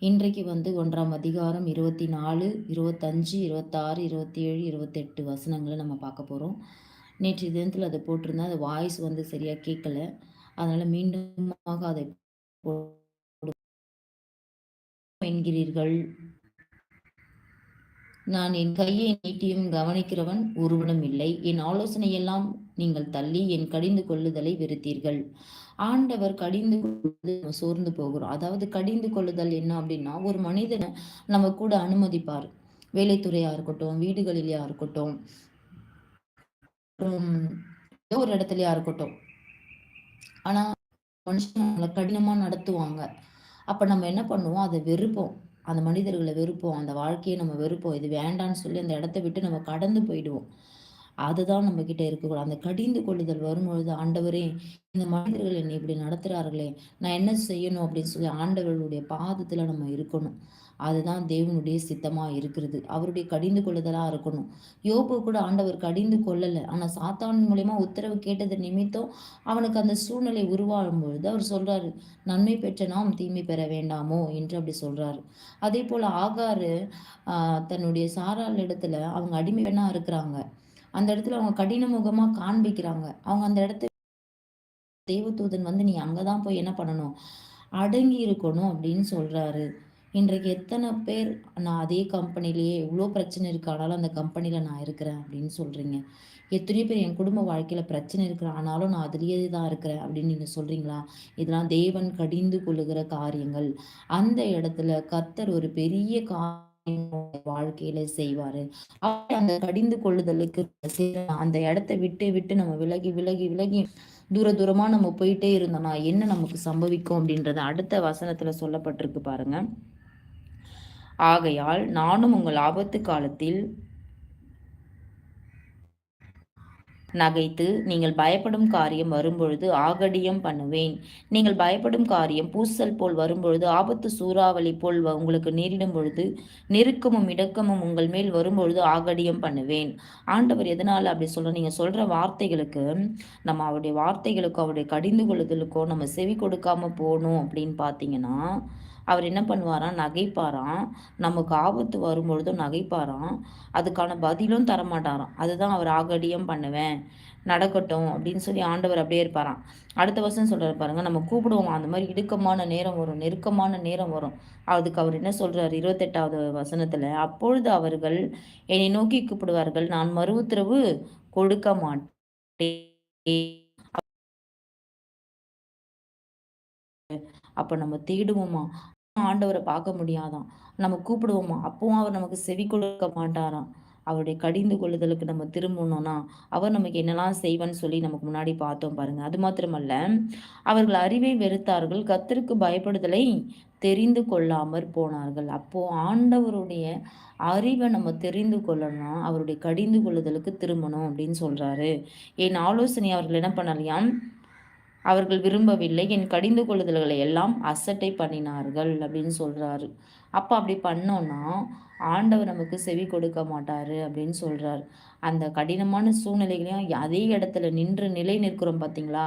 இன்றைக்கு வந்து ஒன்றாம் அதிகாரம் இருபத்தி நாலு இருபத்தஞ்சு இருபத்தாறு இருபத்தி ஏழு இருபத்தெட்டு வசனங்களை நம்ம பார்க்க போகிறோம் நேற்று தினத்தில் அதை போட்டிருந்தேன். அது வாய்ஸ் வந்து சரியாக கேட்கல. அதனால் மீண்டுமாக அதை என்கிறீர்கள். நான் என் கையை நீட்டியும் கவனிக்கிறவன் ஒருவனும் இல்லை. என் ஆலோசனையெல்லாம் நீங்கள் தள்ளி என் கடிந்து கொள்ளுதலை வெறுத்தீர்கள். ஆண்டவர் கடிந்து கொள்வது சோர்ந்து போகிறோம். அதாவது கடிந்து கொள்ளுதல் என்ன அப்படின்னா ஒரு மனிதனை நம்ம கூட அனுமதிப்பார். வேலைத்துறையா இருக்கட்டும் வீடுகளிலேயா இருக்கட்டும் ஏதோ ஒரு இடத்துலயா இருக்கட்டும். ஆனா மனுஷன் நம்மளை கடினமா நடத்துவாங்க. அப்ப நம்ம என்ன பண்ணுவோம்? அதை வெறுப்போம். அந்த மனிதர்களை வெறுப்போம். அந்த வாழ்க்கையை நம்ம வெறுப்போம். இது வேண்டான்னு சொல்லி அந்த இடத்த விட்டு நம்ம கடந்து போயிடுவோம். அதுதான் நம்ம கிட்ட இருக்கக்கூடாது. அந்த கடிந்து கொள்ளுதல் வரும்பொழுது ஆண்டவரே இந்த மனிதர்கள் என்னை இப்படி நடத்துறார்களே நான் என்ன செய்யணும் அப்படின்னு சொல்லி ஆண்டவர்களுடைய பாதத்துல நம்ம இருக்கணும். அதுதான் தேவனுடைய சித்தமா இருக்கிறது. அவருடைய கடிந்து கொள்ளுதலா இருக்கணும். யோபு கூட ஆண்டவர் கடிந்து கொள்ளலை ஆனா சாத்தான் மூலயமா உத்தரவு கேட்டது நிமித்தம் அவனுக்கு அந்த சூழ்நிலை உருவாகும் பொழுது அவர் சொல்றாரு நன்மை பெற்ற நாம் தீமை பெற வேண்டாமோ? என்று அப்படி சொல்றாரு. அதே போல ஆகாரு ஆஹ் தன்னுடைய சாரால் இடத்துல அவங்க அடிமை பெண்ணாக இருக்கிறாங்க. அந்த இடத்துல அவங்க கடின முகமா காண்பிக்கிறாங்க. அவங்க அந்த இடத்த தேவதூதன் வந்து நீ அங்கதான் போய் என்ன பண்ணணும்? அடங்கி இருக்கணும் அப்படின்னு சொல்றாரு. இன்றைக்கு எத்தனை பேர் நான் அதே கம்பெனிலேயே இவ்வளோ பிரச்சனை இருக்கு ஆனாலும் அந்த கம்பெனியில் நான் இருக்கிறேன் அப்படின்னு சொல்கிறீங்க எத்தனையோ பேர் என் குடும்ப வாழ்க்கையில் பிரச்சனை இருக்கிற ஆனாலும் நான் அதுலேயே தான் இருக்கிறேன் அப்படின்னு நீங்கள் சொல்கிறீங்களா இதெல்லாம் தேவன் கடிந்து கொள்ளுகிற காரியங்கள். அந்த இடத்துல கத்தர் ஒரு பெரிய கா வாழ்க்கையில செய்வாரு. அந்த கடிந்து கொள்ளுதலுக்கு அந்த இடத்த விட்டு விட்டு நம்ம விலகி விலகி விலகி தூர தூரமா நம்ம போயிட்டே இருந்தோம்னா என்ன நமக்கு சம்பவிக்கும் அப்படின்றத அடுத்த வசனத்துல சொல்லப்பட்டிருக்கு பாருங்க. ஆகையால் நானும் உங்கள் ஆபத்து காலத்தில் நகைத்து நீங்கள் பயப்படும் காரியம் வரும்பொழுது ஆகடியம் பண்ணுவேன். நீங்கள் பயப்படும் காரியம் பூசல் போல் வரும்பொழுது ஆபத்து சூறாவளி போல் உங்களுக்கு நேரிடும் பொழுது நெருக்கமும் இடக்கமும் உங்கள் மேல் வரும்பொழுது ஆகடியம் பண்ணுவேன். ஆண்டவர் எதனால அப்படி சொல்ல நீங்க சொல்ற வார்த்தைகளுக்கு நம்ம அவருடைய வார்த்தைகளுக்கோ அவருடைய கடிந்து கொள்ளுதலுக்கோ நம்ம செவி கொடுக்காம போகணும் அப்படின்னு பார்த்தீங்கன்னா அவர் என்ன பண்ணுவாராம்? நகைப்பாராம். நமக்கு ஆபத்து வரும்பொழுதும் நகைப்பாராம். அதுக்கான பதிலும் தரமாட்டாராம். அதுதான் அவர் ஆகடியம் பண்ணுவேன். நடக்கட்டும் அப்படின்னு சொல்லி ஆண்டவர் அப்படியே இருப்பாராம். அடுத்த வருஷம் சொல்கிற பாருங்க. நம்ம கூப்பிடுவோம். அந்த மாதிரி இடுக்கமான நேரம் வரும். நெருக்கமான நேரம் வரும். அதுக்கு அவர் என்ன சொல்றாரு? இருபத்தெட்டாவது வசனத்துல அப்பொழுது அவர்கள் என்னை நோக்கி கூப்பிடுவார்கள். நான் மறு உத்தரவு கொடுக்க மாட்டேன். அப்ப நம்ம தேடுவோமா? ஆண்டவரை பார்க்க முடியாதான். நம்ம கூப்பிடுவோமா? அப்பவும் அவர் நமக்கு செவி கொடுக்க மாட்டாராம். அவருடைய கடிந்து கொள்ளுதலுக்கு நம்ம திரும்பணும்னா அவர் நமக்கு என்னெல்லாம் செய்வன்னு சொல்லி நமக்கு முன்னாடி பார்த்தோம் பாருங்க. அது மாத்திரமல்ல அவர்கள் அறிவை வெறுத்தார்கள் கத்திற்கு பயப்படுதலை தெரிந்து கொள்ளாமற் போனார்கள். அப்போ ஆண்டவருடைய அறிவை நம்ம தெரிந்து கொள்ளணும் அவருடைய கடிந்து கொள்ளுதலுக்கு திரும்பணும் அப்படின்னு சொல்றாரு. என் ஆலோசனை அவர்கள் என்ன பண்ணலையாம் அவர்கள் விரும்பவில்லை. என் கடிந்து கொள்ளுதல்களை எல்லாம் அசட்டை பண்ணினார்கள் அப்படின்னு சொல்றாரு. அப்போ அப்படி பண்ணோன்னா ஆண்டவர் நமக்கு செவி கொடுக்க மாட்டாரு அப்படின்னு சொல்றாரு. அந்த கடினமான சூழ்நிலைகளையும் அதே இடத்துல நின்று நிலை நிற்கிறோம் பார்த்தீங்களா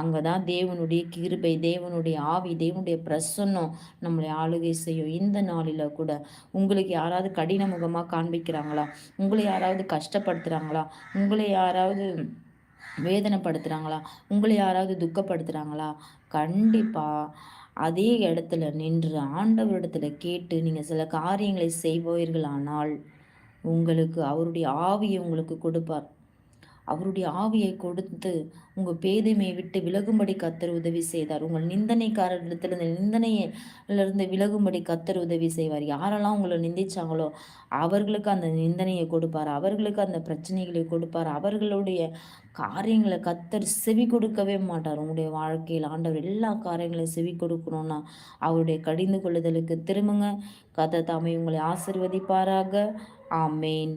அங்கே தான் தேவனுடைய கிருபை தேவனுடைய ஆவி தேவனுடைய பிரசன்னம் நம்மளை ஆளுகை செய்யும். இந்த நாளில் கூட உங்களுக்கு யாராவது கடின முகமாக காண்பிக்கிறாங்களா? உங்களை யாராவது கஷ்டப்படுத்துகிறாங்களா உங்களை யாராவது வேதனைப்படுத்துகிறாங்களா உங்களை யாராவது துக்கப்படுத்துகிறாங்களா கண்டிப்பாக அதே இடத்துல நின்று ஆண்டவரிடத்துல கேட்டு நீங்கள் சில காரியங்களை செய்வீர்களானால் உங்களுக்கு அவருடைய ஆவியை உங்களுக்கு கொடுப்பார். அவருடைய ஆவியை கொடுத்து உங்கள் பேதைமையை விட்டு விலகும்படி கத்தர் உதவி செய்தார். உங்கள் நிந்தனைக்காரர்களிடத்திலிருந்து இந்த நிந்தனையிலிருந்து விலகும்படி கத்தர் உதவி செய்வார். யாரெல்லாம் உங்களை நிந்திச்சாங்களோ அவர்களுக்கு அந்த நிந்தனையை கொடுப்பார். அவர்களுக்கு அந்த பிரச்சனைகளை கொடுப்பார். அவர்களுடைய காரியங்களை கத்தர் செவி கொடுக்கவே மாட்டார். உங்களுடைய வாழ்க்கையில் ஆண்டவர் எல்லா காரியங்களையும் செவி கொடுக்கணும்னா அவருடைய கடிந்து கொள்ளுதலுக்கு திரும்புங்க. கதை தாமே உங்களை ஆசிர்வதிப்பாராக. ஆமேன்.